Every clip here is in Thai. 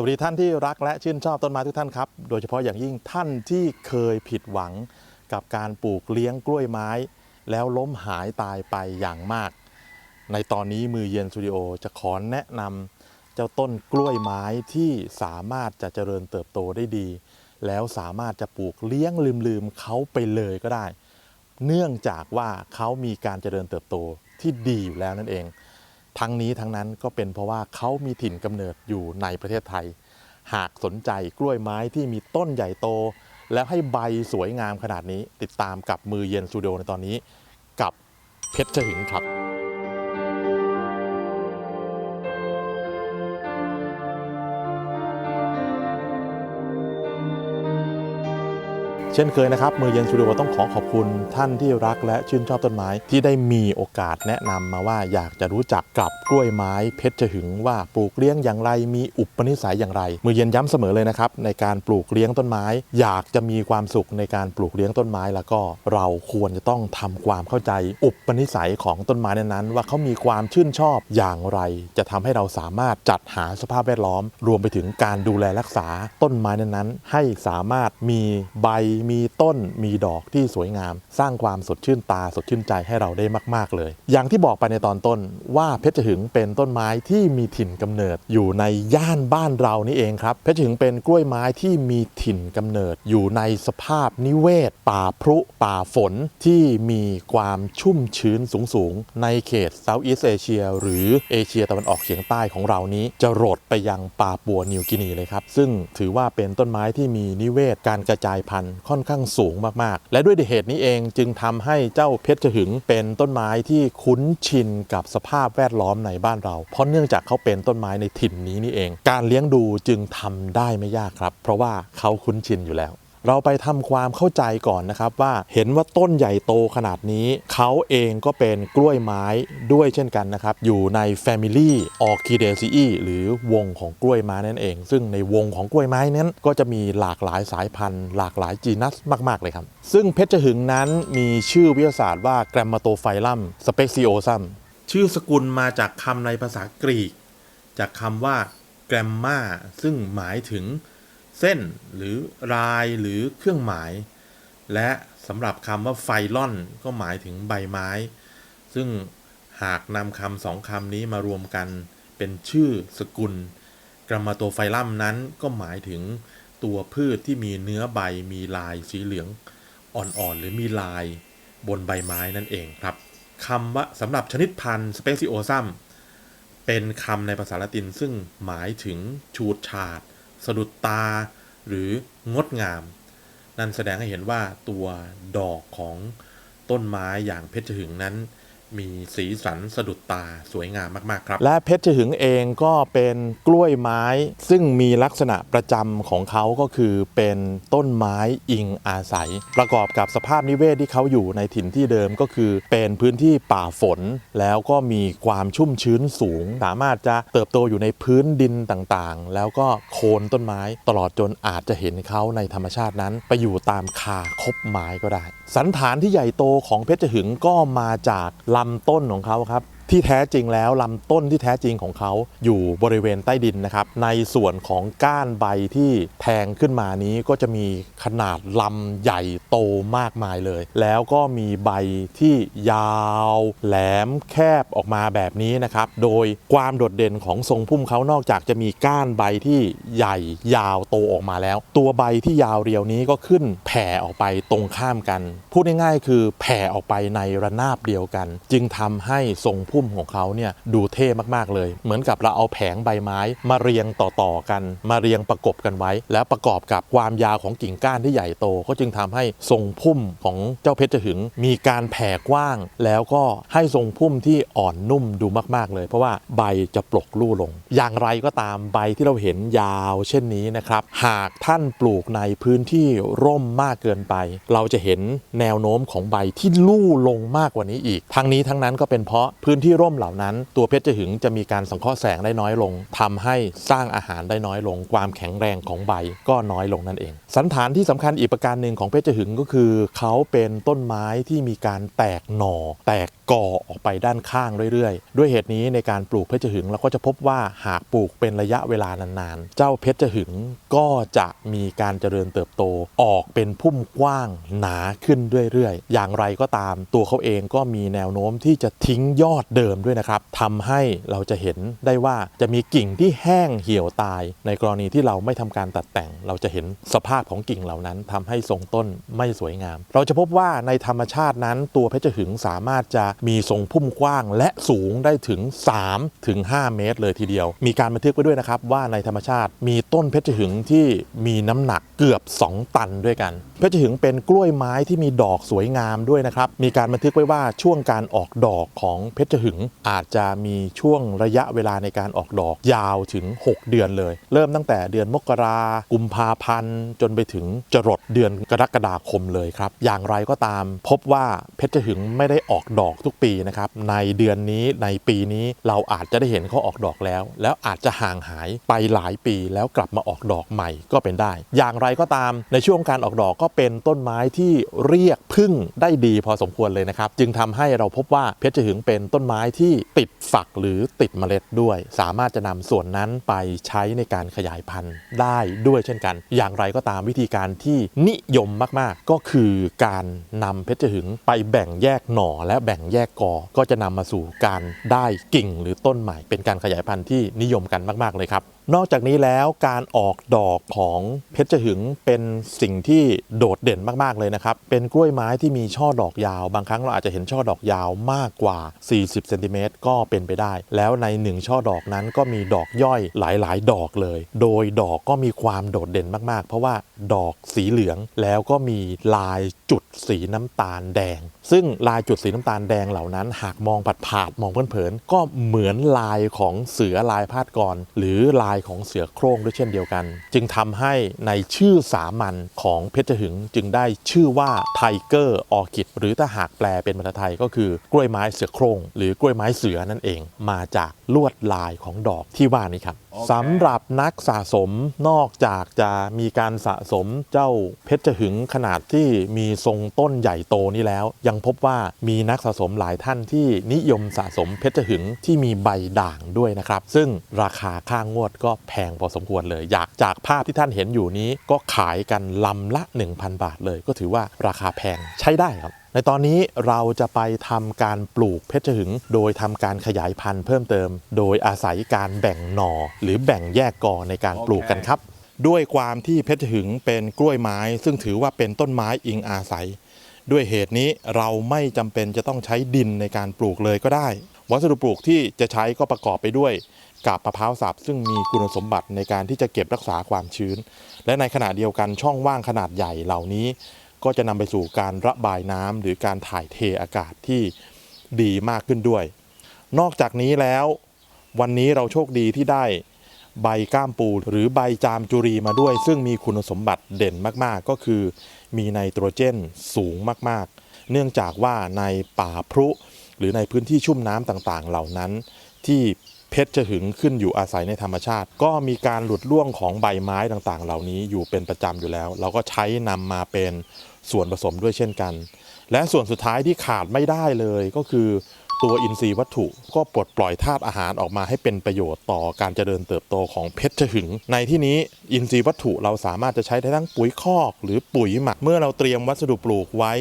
สวัสดีท่านที่รักและชื่นชอบต้นไม้ทุกท่านครับ โดยเฉพาะอย่างยิ่งท่านที่เคยผิดหวังกับการปลูกเลี้ยงกล้วยไม้ แล้วล้มหายตายไปอย่างมาก ในตอนนี้มือเย็นสตูดิโอจะขอแนะนำเจ้าต้นกล้วยไม้ที่สามารถจะเจริญเติบโตได้ดี แล้วสามารถจะปลูกเลี้ยงลืมๆเขาไปเลยก็ได้ เนื่องจากว่าเขามีการเจริญเติบโตที่ดีอยู่แล้วนั่นเอง ทั้งนี้ทั้งนั้นก็เป็นเพราะว่าเขามีถิ่นกำเนิดอยู่ในประเทศไทย หากสนใจกล้วยไม้ที่มีต้นใหญ่โต แล้วให้ใบสวยงามขนาดนี้ติดตามกับมือเย็นสตูดิโอในตอนนี้ กับเพชรฉหึงครับ ช่นเคยนะครับมือเย็นสตูดิโอต้องขอขอบคุณท่านที่รักและชื่นชอบต้นไม้ ที่ได้มีโอกาสแนะนำมาว่าอยากจะรู้จักกับกล้วยไม้เพชรหึงว่าปลูกเลี้ยงอย่างไรมีอุปนิสัยอย่างไร มือเย็นย้ำเสมอเลยนะครับในการปลูกเลี้ยงต้นไม้ อยากจะมีความสุขในการปลูกเลี้ยงต้นไม้ แล้วก็เราควรจะต้องทำความเข้าใจ อุปนิสัยของต้นไม้นั้นๆว่าเขามีความชื่นชอบอย่างไร จะทำให้เราสามารถจัดหาสภาพแวดล้อม รวมไปถึงการดูแลรักษาต้นไม้นั้นๆให้สามารถมีใบมีต้นมีดอกที่สวยงาม สร้างความสดชื่นตาสดชื่นใจให้เราได้มาก ๆ เลย อย่างที่บอกไปในตอนต้นว่าเพชรหึงเป็นต้นไม้ที่มีถิ่นกำเนิดอยู่ในย่านบ้านเรานี่เองครับ เพชรหึงเป็นกล้วยไม้ที่มีถิ่นกำเนิดอยู่ในสภาพนิเวศ ป่าพรุป่าฝนที่มีความชุ่มชื้นสูง ๆ ในเขตเซาท์อีสเอเชียหรือเอเชียตะวันออกเฉียงใต้ของเรานี้ จะโรดไปยังปาปัวนิวกินีเลยครับ ซึ่งถือว่าเป็นต้นไม้ที่มีนิเวศการกระจายพันธุ์ค่อนข้างสูงมากๆ และด้วยเหตุนี้เองจึงทำให้เจ้าเพชรหึงเป็นต้นไม้ที่คุ้นชินกับสภาพแวดล้อมในบ้านเรา เพราะเนื่องจากเขาเป็นต้นไม้ในถิ่นนี้นี่เอง การเลี้ยงดูจึงทำได้ไม่ยากครับ เพราะว่าเขาคุ้นชินอยู่แล้ว เราไปทำความเข้าใจก่อนนะครับว่าเห็นว่าต้นใหญ่โตขนาดนี้ เขาเองก็เป็นกล้วยไม้ด้วยเช่นกันนะครับ อยู่ใน Family o r c h i d a c e e หรือวงของกล้วยไม้นั่นเอง ซึ่งในวงของกล้วยไม้นั้นก็จะมีหลากหลายสายพันธุ์ หลากหลายจีนัสมาก ๆ เลยครับ ซึ่งเพชรหึงนั้นมีชื่อวิทยาศาสตร์ว่า Grammatophyllum speciosum ชื่อสกุลมาจากคำในภาษากรีก จากคำว่า gramma ซึ่งหมายถึง เส้นหรือรายหรือเครื่องหมาย และสำหรับคำว่าไฟลอนก็หมายถึงใบไม้ ซึ่งหากนำคำสองคำนี้มารวมกันเป็นชื่อสกุล กรามาโตไฟลัมนั้นก็หมายถึงตัวพืชที่มีเนื้อใบมีลายสีเหลืองอ่อนๆ หรือมีลายบนใบไม้นั่นเองครับคำว่าสำหรับชนิดพันธุ์สเปซิโอซัมเป็นคำในภาษาละตินซึ่งหมายถึงชูดฉาด สะดุดตา หรืองดงาม นั่นแสดงให้เห็นว่าตัวดอกของต้นไม้อย่างเพชรหึงนั้น มีสีสันสะดุดตาสวยงามมาก ๆ ครับ และเพชรหึงเองก็เป็นกล้วยไม้ ซึ่งมีลักษณะประจำของเขาก็คือเป็นต้นไม้อิงอาศัย ประกอบกับสภาพนิเวศที่เขาอยู่ในถิ่นที่เดิมก็คือเป็นพื้นที่ป่าฝน แล้วก็มีความชุ่มชื้นสูง สามารถจะเติบโตอยู่ในพื้นดินต่างๆ แล้วก็โคนต้นไม้ตลอดจนอาจจะเห็นเขาในธรรมชาตินั้น ไปอยู่ตามคาคบไม้ก็ได้ สันฐานที่ใหญ่โตของเพชรหึงก็มาจากลำต้นของเขาครับ ที่แท้จริงแล้วลำต้นที่แท้จริงของเขาอยู่บริเวณใต้ดินนะครับ ในส่วนของก้านใบที่แทงขึ้นมานี้ก็จะมีขนาดลำใหญ่โตมากมายเลย แล้วก็มีใบที่ยาวแหลมแคบออกมาแบบนี้นะครับ โดยความโดดเด่นของทรงพุ่มเขานอกจากจะมีก้านใบที่ใหญ่ยาวโตออกมาแล้ว ตัวใบที่ยาวเรียวนี้ก็ขึ้นแผ่ออกไปตรงข้ามกัน พูดง่ายๆ คือแผ่ออกไปในระนาบเดียวกัน จึงทำให้ทรงพุ่มุ่มของเขาเนี่ยดูเท่มากๆเลย เหมือนกับเราเอาแผงใบไม้มาเรียงต่อๆกัน มาเรียงประกบกันไว้ แล้วประกอบกับความยาวของกิ่งก้านที่ใหญ่โต ก็จึงทำให้ทรงพุ่มของเจ้าเพชรหึง มีการแผ่กว้าง แล้วก็ให้ทรงพุ่มที่อ่อนนุ่มดูมากๆเลย เพราะว่าใบจะปลกลู่ลง อย่างไรก็ตามใบที่เราเห็นยาว เช่นนี้นะครับหากท่านปลูกในพื้นที่ร่มมากเกินไป เราจะเห็นแนวโน้มของใบที่ลู่ลงมากกว่านี้อีก ทั้งนี้ทั้งนั้นก็เป็นเพราะพื้นที่ที่ร่มเหล่านั้น ตัวเพชรจะหึงจะมีการสังเคราะห์แสงได้น้อยลงทำให้สร้างอาหารได้น้อยลง ความแข็งแรงของใบก็น้อยลงนั่นเอง สันฐานที่สำคัญอีกประการหนึ่งของเพชรจะหึงก็คือ เขาเป็นต้นไม้ที่มีการแตกหน่อ แตกก่อออกไปด้านข้างเรื่อยๆ ด้วยเหตุนี้ในการปลูกเพชรจะหึงเราก็จะพบว่าหากปลูกเป็นระยะเวลานานๆ เจ้าเพชรจะหึงก็จะมีการเจริญเติบโตออกเป็นพุ่มกว้างหนาขึ้นเรื่อยๆ อย่างไรก็ตามตัวเขาเองก็มีแนวโน้มที่จะทิ้งยอดเดิมด้วยนะครับทำให้เราจะเห็นได้ว่าจะมีกิ่งที่แห้งเหี่ยวตาย ในกรณีที่เราไม่ทำการตัดแต่ง เราจะเห็นสภาพของกิ่งเหล่านั้นทำให้ทรงต้นไม่สวยงาม เราจะพบว่าในธรรมชาตินั้น ตัวเพชรหึงสามารถจะมีทรงพุ่มกว้าง และสูงได้ถึง3ถึง5เมตรเลยทีเดียว มีการบันทึกไว้ด้วยนะครับว่าในธรรมชาติมีต้นเพชรหึงที่มีน้ำหนักเกือบ 2 ตันด้วยกัน เพชรหึงเป็นกล้วยไม้ที่มีดอกสวยงามด้วยนะครับมีการบันทึกไว้ว่าช่วงการออกดอกของเพชรหึงงอาจจะมีช่วงระยะเวลาในการออกดอกยาวถึง 6 เดือนเลย เริ่มตั้งแต่เดือนมกรากุมภาพันธ์ จนไปถึงจรดเดือนกรกฎาคมเลยครับ อย่างไรก็ตาม พบว่าเพชรหึงไม่ได้ออกดอกทุกปีนะครับในเดือนนี้ในปีนี้เราอาจจะได้เห็นเขาออกดอกแล้ว แล้วอาจจะห่างหายไปหลายปีแล้วกลับมาออกดอกใหม่ก็เป็นได้ อย่างไรก็ตามในช่วงการออกดอกก็เป็นต้นไม้ที่เรียกพึ่งได้ดีพอสมควรเลยนะครับ จึงทำให้เราพบว่าเพชรหึงเป็นต้นไม้ที่ติดฝักหรือติดเมล็ดด้วย สามารถจะนำส่วนนั้นไปใช้ในการขยายพันธุ์ได้ด้วยเช่นกัน อย่างไรก็ตามวิธีการที่นิยมมากๆ ก็คือการนำเพชรหึงไปแบ่งแยกหน่อและแบ่งแยกกอ ก็จะนำมาสู่การได้กิ่งหรือต้นใหม่เป็นการขยายพันธุ์ที่นิยมกันมาก ๆ เลยครับ นอกจากนี้แล้วการออกดอกของเพชรหึงเป็นสิ่งที่โดดเด่นมากๆเลยนะครับ เป็นกล้วยไม้ที่มีช่อดอกยาว บางครั้งเราอาจจะเห็นช่อดอกยาวมากกว่า 40เซนติเมตรก็เป็นไปได้ แล้วในหนึ่งช่อดอกนั้นก็มีดอกย่อยหลายๆ ดอกเลย โดยดอกก็มีความโดดเด่นมากๆ เพราะว่าดอกสีเหลืองแล้วก็มีลายจุดสีน้ำตาลแดง ซึ่งลายจุดสีน้ำตาลแดงเหล่านั้น หากมองผัดผาดมองเพลินๆก็เหมือนลายของเสือลายพาดกรหรือลายของเสือโคร่งด้วยเช่นเดียวกัน จึงทำให้ในชื่อสามัญของเพชรหึงจึงได้ชื่อว่าไทเกอร์ออคิดหรือถ้าหากแปลเป็นภาษาไทยก็คือกล้วยไม้เสือโคร่งหรือกล้วยไม้เสือนั่นเอง มาจากลวดลายของดอกที่ว่านี้ครับ สำหรับนักสะสมนอกจากจะมีการสะสมเจ้าเพชรหึงขนาดที่มีทรงต้นใหญ่โตนี้แล้ว ยังพบว่ามีนักสะสมหลายท่านที่นิยมสะสมเพชรหึงที่มีใบด่างด้วยนะครับ ซึ่งราคาค่างวดก็แพงพอสมควรเลย อยากจากภาพที่ท่านเห็นอยู่นี้ก็ขายกันลำละ 1,000 บาทเลย ก็ถือว่าราคาแพงใช้ได้ครับในตอนนี้เราจะไปทำการปลูกเพชรหึง โดยทำการขยายพันธุ์เพิ่มเติม โดยอาศัยการแบ่งหน่อ หรือแบ่งแยกกอในการปลูกกันครับ ด้วยความที่เพชรหึงเป็นกล้วยไม้ ซึ่งถือว่าเป็นต้นไม้อิงอาศัย ด้วยเหตุนี้เราไม่จำเป็นจะต้องใช้ดินในการปลูกเลยก็ได้ วัสดุปลูกที่จะใช้ก็ประกอบไปด้วยกาบมะพร้าวสับซึ่งมีคุณสมบัติในการที่จะเก็บรักษาความชื้น และในขณะเดียวกันช่องว่างขนาดใหญ่เหล่านี้ ก็จะนำไปสู่การระบายน้ำหรือการถ่ายเทอากาศที่ดีมากขึ้นด้วย นอกจากนี้แล้ว วันนี้เราโชคดีที่ได้ใบก้ามปูหรือใบจามจุรีมาด้วย ซึ่งมีคุณสมบัติเด่นมากๆ ก็คือ มีไนโตรเจนสูงมากๆ เนื่องจากว่าในป่าพรุ หรือในพื้นที่ชุ่มน้ำต่างๆ เหล่านั้น ที่ เพชรจะหึงขึ้นอยู่อาศัยในธรรมชาติ ก็มีการหลุดร่วงของใบไม้ต่างๆ เหล่านี้อยู่เป็นประจำอยู่แล้ว เราก็ใช้นำมาเป็นส่วนผสมด้วยเช่นกัน และส่วนสุดท้ายที่ขาดไม่ได้เลยก็คือตัวอินทรีย์วัตถุก็ปลดปล่อยธาตุอาหารออกมาให้เป็นประโยชน์ต่อการเจริญเติบโตของเพชรหึง ในที่นี้อินทรีย์วัตถุเราสามารถจะใช้ได้ทั้งปุ๋ยคอก หรือปุ๋ยหมักเมื่อเราเตรียมวัสดุปลูกไว้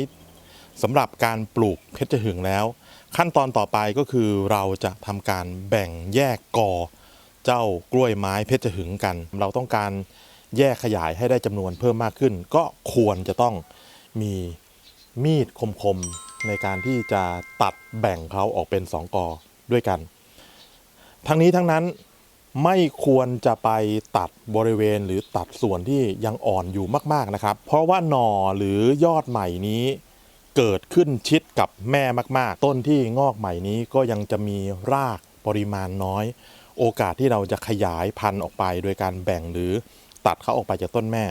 สำหรับการปลูกเพชรหึงแล้ว ขั้นตอนต่อไปก็คือเราจะทำการแบ่งแยกกอ เจ้ากล้วยไม้เพชรหึงกัน เราต้องการแยกขยายให้ได้จำนวนเพิ่มมากขึ้น ก็ควรจะต้องมีมีดคมๆในการที่จะตัดแบ่งเขาออกเป็นสองกอด้วยกัน ทั้งนี้ทั้งนั้นไม่ควรจะไปตัดบริเวณหรือตัดส่วนที่ยังอ่อนอยู่มากๆนะครับ เพราะว่าหน่อหรือยอดใหม่นี้ เกิดขึ้นชิดกับแม่มาก ๆ ต้นที่งอกใหม่นี้ก็ยังจะมีรากปริมาณน้อย โอกาสที่เราจะขยายพันธุ์ออกไป โดยการแบ่งหรือตัดเขาออกไปจากต้นแม่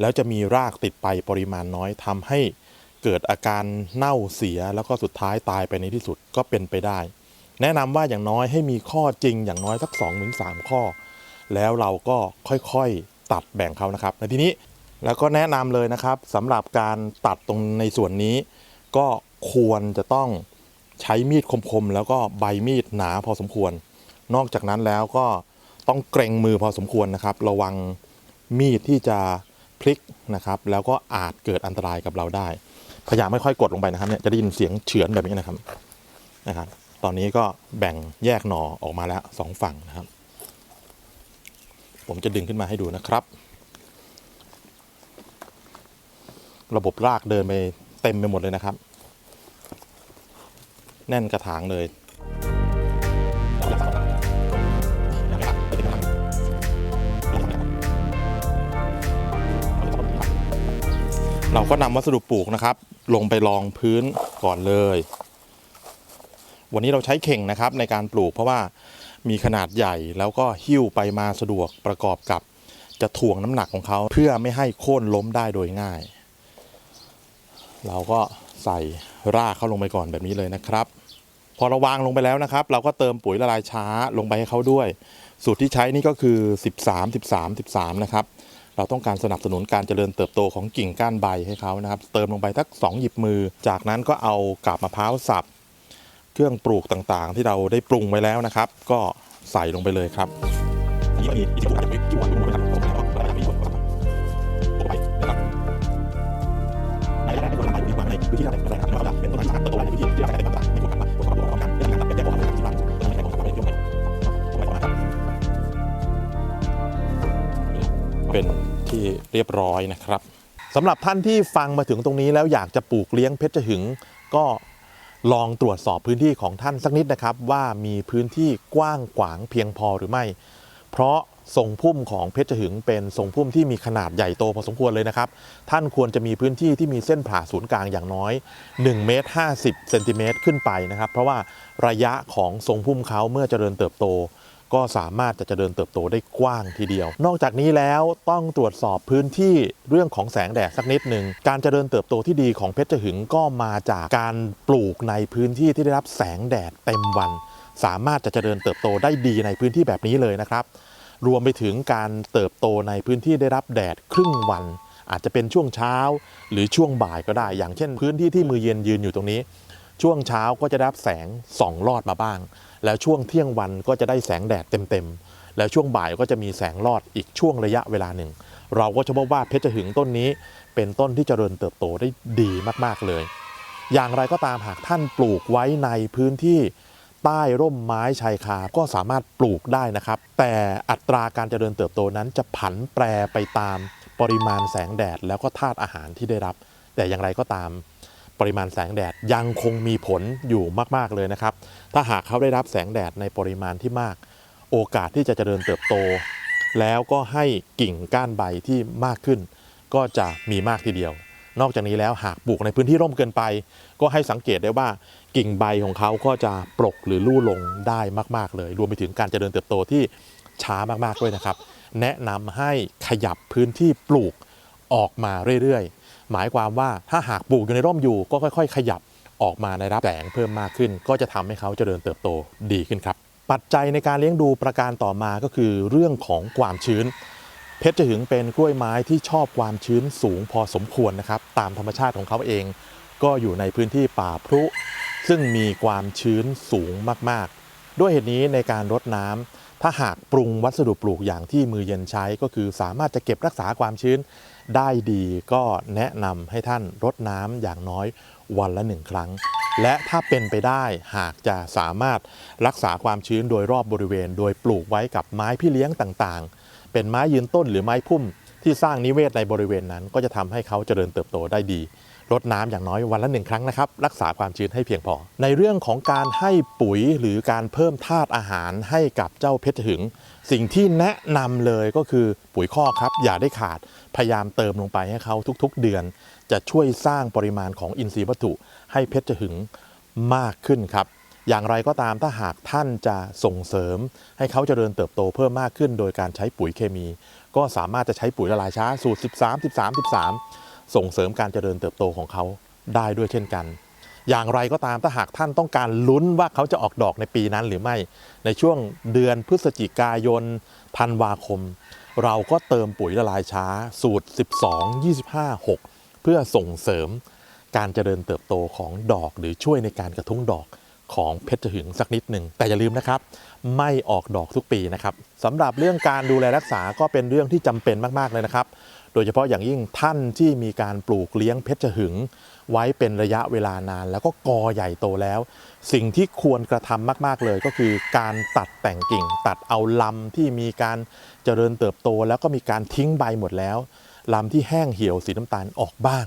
แล้วจะมีรากติดไปปริมาณน้อยทำให้เกิดอาการเน่าเสียแล้วก็สุดท้ายตายไปในที่สุดก็เป็นไปได้ แนะนำว่าอย่างน้อยให้มีข้อจริงอย่างน้อยสัก2อถึงสข้อ แล้วเราก็ค่อยๆตัดแบ่งเขานะครับในที่นี้แล้วก็แนะนำเลยนะครับสำหรับการตัดตรงในส่วนนี้ ก็ควรจะต้องใช้มีดคมๆ แล้วก็ใบมีดหนาพอสมควร นอกจากนั้นแล้วก็ต้องเกรงมือพอสมควรนะครับ ระวังมีดที่จะพลิกนะครับ แล้วก็อาจเกิดอันตรายกับเราได้ พยายามไม่ค่อยกดลงไปนะครับเนี่ยจะได้ยินเสียงเฉือนแบบนี้นะครับนะครับ ตอนนี้ก็แบ่งแยกหน่อออกมาแล้วสองฝั่งนะครับ ผมจะดึงขึ้นมาให้ดูนะครับ ระบบรากเดินไป เต็มไปหมดเลยนะครับ แน่นกระถางเลยเราก็นำวัสดุปลูกนะครับ ลงไปรองพื้นก่อนเลย วันนี้เราใช้เข่งนะครับในการปลูกเพราะว่ามีขนาดใหญ่แล้วก็หิ้วไปมาสะดวกประกอบกับจะถ่วงน้ำหนักของเขาเพื่อไม่ให้โค่นล้มได้โดยง่าย เราก็ใส่รากเข้าลงไปก่อนแบบนี้เลยนะครับ พอเราวางลงไปแล้วนะครับ เราก็เติมปุ๋ยละลายช้าลงไปให้เขาด้วย สูตรที่ใช้นี่ก็คือ 13 13 13 นะครับ เราต้องการสนับสนุนการเจริญเติบโตของกิ่งก้านใบให้เขานะครับ เติมลงไปสัก2หยิบมือ จากนั้นก็เอากาบมะพร้าวสับเครื่องปลูกต่างๆ ที่เราได้ปรุงไว้แล้วนะครับ ก็ใส่ลงไปเลยครับ พื้นที่อะไรอะไรนะครับเป็นต้นไม้สารเติบโตในพื้นที่ที่อาศัยต่างๆมีผลกับผลกับตัวของการเป็นการเป็นแยกออกมาที่บ้านต้นไม้ของเราเป็นยกเป็นที่เรียบร้อยนะครับสำหรับท่านที่ฟังมาถึงตรงนี้แล้วอยากจะปลูกเลี้ยงเพชรหึงก็ลองตรวจสอบพื้นที่ของท่านสักนิดนะครับ ว่ามีพื้นที่กว้างขวางเพียงพอหรือไม่ เพราะ ทรงพุ่มของเพชรหึงเป็นทรงพุ่มที่มีขนาดใหญ่โตพอสมควรเลยนะครับ ท่านควรจะมีพื้นที่ที่มีเส้นผ่าศูนย์กลางอย่างน้อย1เมตร50เซนติเมตรขึ้นไปนะครับ เพราะว่าระยะของทรงพุ่มเขาเมื่อเจริญเติบโต ก็สามารถจะเจริญเติบโตได้กว้างทีเดียว นอกจากนี้แล้วต้องตรวจสอบพื้นที่เรื่องของแสงแดดสักนิดหนึ่งการเจริญเติบโตที่ดีของเพชรหึงก็มาจากการปลูกในพื้นที่ที่ได้รับแสงแดดเต็มวัน สามารถจะเจริญเติบโตได้ดีในพื้นที่แบบนี้เลยนะครับ รวมไปถึงการเติบโตในพื้นที่ได้รับแดดครึ่งวัน อาจจะเป็นช่วงเช้าหรือช่วงบ่ายก็ได้ อย่างเช่น พื้นที่ที่มือเย็นยืนอยู่ตรงนี้ ช่วงเช้าก็จะได้รับแสงส่องลอดมาบ้าง แล้วช่วงเที่ยงวันก็จะได้แสงแดดเต็มๆ แล้วช่วงบ่ายก็จะมีแสงลอดอีกช่วงระยะเวลาหนึ่ง เราก็จะพบว่าเพชรหึงต้นนี้ เป็นต้นที่เจริญเติบโตได้ดีมากๆเลย อย่างไรก็ตามหากท่านปลูกไว้ในพื้นที่ ใต้ร่มไม้ชายคาก็สามารถปลูกได้นะครับ แต่อัตราการเจริญเติบโตนั้นจะผันแปรไปตามปริมาณแสงแดดแล้วก็ธาตุอาหารที่ได้รับ แต่อย่างไรก็ตามปริมาณแสงแดดยังคงมีผลอยู่มาก ๆ เลยนะครับ ถ้าหากเขาได้รับแสงแดดในปริมาณที่มาก โอกาสที่จะเจริญเติบโต แล้วก็ให้กิ่งก้านใบที่มากขึ้น ก็จะมีมากทีเดียว นอกจากนี้แล้วหากปลูกในพื้นที่ร่มเกินไป ก็ให้สังเกตได้ว่ากิ่งใบของเขาก็จะปลกหรือลู่ลงได้มาก ๆ เลย รวมไปถึงการเจริญเติบโตที่ช้ามากๆด้วยนะครับ แนะนำให้ขยับพื้นที่ปลูกออกมาเรื่อยๆ หมายความว่าถ้าหากปลูกอยู่ในร่มอยู่ก็ค่อย ๆ ขยับออกมาในรับแสงเพิ่มมากขึ้น ก็จะทำให้เขาเจริญเติบโตดีขึ้นครับ ปัจจัยในการเลี้ยงดูประการต่อมาก็คือเรื่องของความชื้น เพชรจะหึงเป็นกล้วยไม้ที่ชอบความชื้นสูงพอสมควรนะครับ ตามธรรมชาติของเขาเอง ก็อยู่ในพื้นที่ป่าพรุ ซึ่งมีความชื้นสูงมากๆ ด้วยเหตุนี้ในการรดน้ำถ้าหากปรุงวัสดุปลูกอย่างที่มือเย็นใช้ก็คือสามารถจะเก็บรักษาความชื้นได้ดีก็แนะนำให้ท่านรดน้ำอย่างน้อยวันละหนึ่งครั้ง และถ้าเป็นไปได้หากจะสามารถรักษาความชื้นโดยรอบบริเวณ โดยปลูกไว้กับไม้พี่เลี้ยงต่างๆ เป็นไม้ยืนต้นหรือไม้พุ่มที่สร้างนิเวศในบริเวณนั้น ก็จะทำให้เขาเจริญเติบโตได้ดีรดน้ำอย่างน้อยวันละหนึ่งครั้งนะครับ รักษาความชื้นให้เพียงพอ ในเรื่องของการให้ปุ๋ยหรือการเพิ่มธาตุอาหารให้กับเจ้าเพชรหึง สิ่งที่แนะนำเลยก็คือปุ๋ยคอกครับ อย่าได้ขาดพยายามเติมลงไปให้เขาทุกๆ เดือน จะช่วยสร้างปริมาณของอินทรีย์วัตถุให้เพชรหึงมากขึ้นครับ อย่างไรก็ตามถ้าหากท่านจะส่งเสริม ให้เขาเจริญเติบโตเพิ่มมากขึ้น โดยการใช้ปุ๋ยเคมี ก็สามารถจะใช้ปุ๋ยละลายช้าสูตร 13 13 13 ส่งเสริมการเจริญเติบโตของเขาได้ด้วยเช่นกัน อย่างไรก็ตามถ้าหากท่านต้องการลุ้นว่าเขาจะออกดอกในปีนั้นหรือไม่ ในช่วงเดือนพฤศจิกายนธันวาคม เราก็เติมปุ๋ยละลายช้า สูตร 12 25 6 เพื่อส่งเสริมการเจริญเติบโตของดอกหรือช่วยในการกระทุ้งดอก ของเพชรหึงสักนิดหนึ่งแต่อย่าลืมนะครับ ไม่ออกดอกทุกปีนะครับสำหรับเรื่องการดูแลรักษาก็เป็นเรื่องที่จำเป็นมาก ๆ เลยนะครับ โดยเฉพาะอย่างยิ่งท่านที่มีการปลูกเลี้ยงเพชรหึง ไว้เป็นระยะเวลานาน แล้วก็กอใหญ่โตแล้ว สิ่งที่ควรกระทำมาก ๆ เลยก็คือการตัดแต่งกิ่ง ตัดเอาลำที่มีการเจริญเติบโต แล้วก็มีการทิ้งใบหมดแล้วลำที่แห้งเหี่ยวสีน้ำตาลออกบ้าง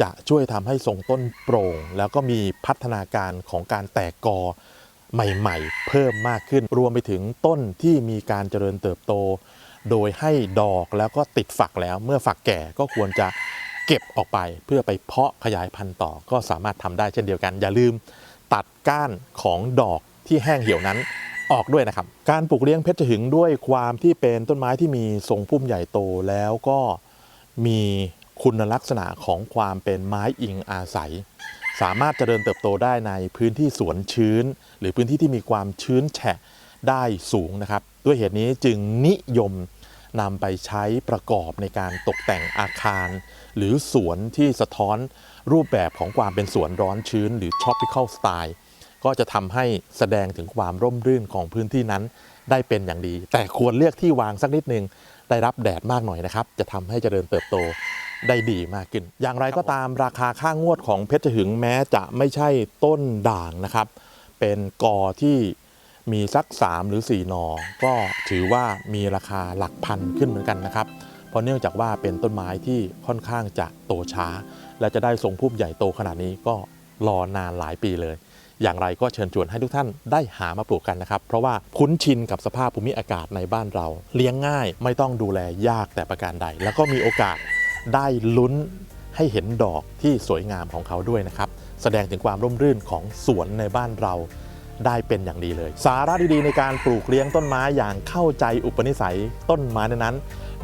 จะช่วยทำให้ทรงต้นโปร่ง แล้วก็มีพัฒนาการของการแตกกอใหม่ๆ เพิ่มมากขึ้น รวมไปถึงต้นที่มีการเจริญเติบโต โดยให้ดอกแล้วก็ติดฝักแล้วเมื่อฝักแก่ก็ควรจะเก็บออกไปเพื่อไปเพาะขยายพันธุ์ต่อก็สามารถทำได้เช่นเดียวกัน อย่าลืมตัดก้านของดอกที่แห้งเหี่ยวนั้นออกด้วยนะครับ การปลูกเลี้ยงเพชรหึงด้วยความที่เป็นต้นไม้ที่มีทรงพุ่มใหญ่โตแล้วก็มี คุณลักษณะของความเป็นไม้อิงอาศัย สามารถเจริญเติบโตได้ในพื้นที่สวนชื้น หรือพื้นที่ที่มีความชื้นแฉะได้สูงนะครับ ด้วยเหตุนี้จึงนิยมนำไปใช้ประกอบในการตกแต่งอาคาร หรือสวนที่สะท้อนรูปแบบของความเป็นสวนร้อนชื้น หรือ tropical style ก็จะทำให้แสดงถึงความร่มรื่นของพื้นที่นั้นได้เป็นอย่างดี แต่ควรเลือกที่วางสักนิดนึง ได้รับแดดมากหน่อยนะครับ จะทำให้เจริญเติบโต ได้ดีมากขึ้น อย่างไรก็ตามราคาค่างวดของเพชรหึงแม้จะไม่ใช่ต้นด่างนะครับ เป็นกอที่มีสัก 3 หรือ 4 หนอ ก็ถือว่ามีราคาหลักพันขึ้นเหมือนกันนะครับ เพราะเนื่องจากว่าเป็นต้นไม้ที่ค่อนข้างจะโตช้า และจะได้ทรงพุ่มใหญ่โตขนาดนี้ก็รอนานหลายปีเลย อย่างไรก็เชิญชวนให้ทุกท่านได้หามาปลูกกันนะครับ เพราะว่าคุ้นชินกับสภาพภูมิอากาศในบ้านเรา เลี้ยงง่ายไม่ต้องดูแลยากแต่ประการใด แล้วก็มีโอกาส ได้ลุ้นให้เห็นดอกที่สวยงามของเขาด้วยนะครับ แสดงถึงความร่มรื่นของสวนในบ้านเราได้เป็นอย่างดีเลย สาระดีๆในการปลูกเลี้ยงต้นไม้อย่างเข้าใจอุปนิสัยต้นไม้นั้น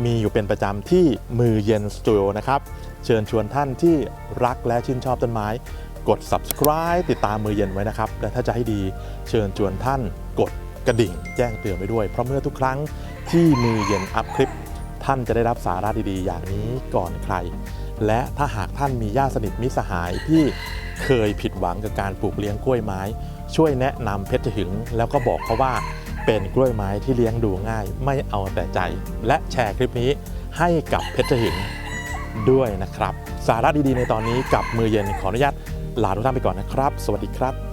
มีอยู่เป็นประจำที่มือเย็นสตูดิโอนะครับเชิญชวนท่านที่รักและชื่นชอบต้นไม้ กด subscribe ติดตามมือเย็นไว้นะครับ และถ้าจะให้ดีเชิญชวนท่านกดกระดิ่งแจ้งเตือนไว้ด้วย เพราะเมื่อทุกครั้งที่มือเย็นอัพคลิป ท่านจะได้รับสาระดีๆ อย่างนี้ก่อนใคร และถ้าหากท่านมีญาติสนิทมิสหายที่เคยผิดหวังกับการปลูกเลี้ยงกล้วยไม้ ช่วยแนะนำเพชรหึง แล้วก็บอกเขาว่าเป็นกล้วยไม้ที่เลี้ยงดูง่าย ไม่เอาแต่ใจ และแชร์คลิปนี้ให้กับเพชรหึงด้วยนะครับ สาระดีๆ ในตอนนี้กับมือเย็นขออนุญาตลาทุกท่านไปก่อนนะครับ สวัสดีครับ